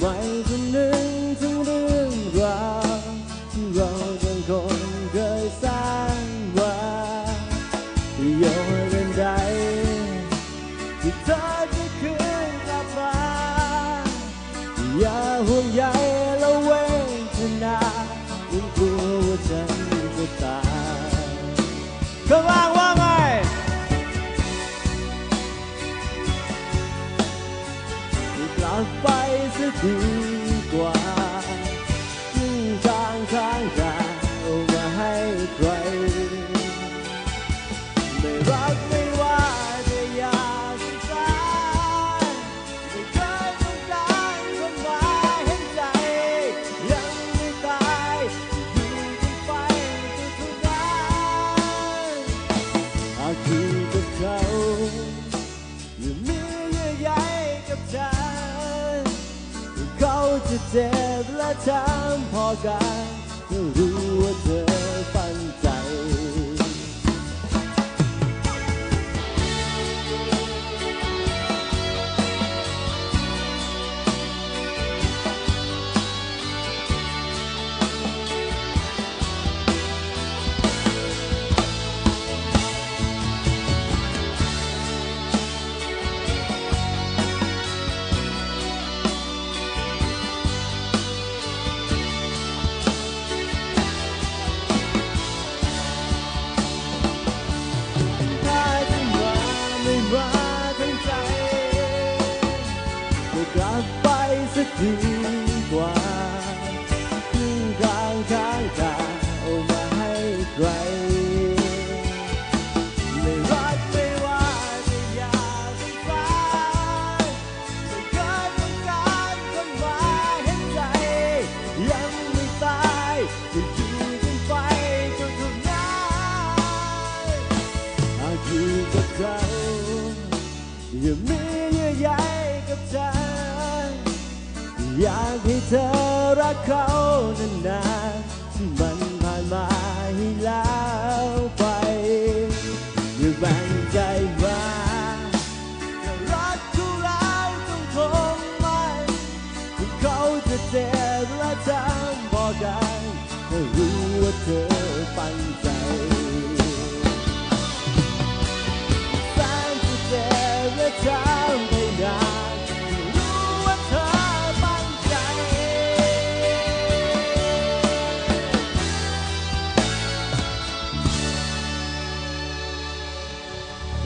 ไม่คำนึงถึงเรื่องราวที่เราบางคน 把白色的挂 จะเจ็บและทำพอกันรู้ว่าเธอฟัง กลับไปสักทีกว่า อยากให้เธอรักเขานาน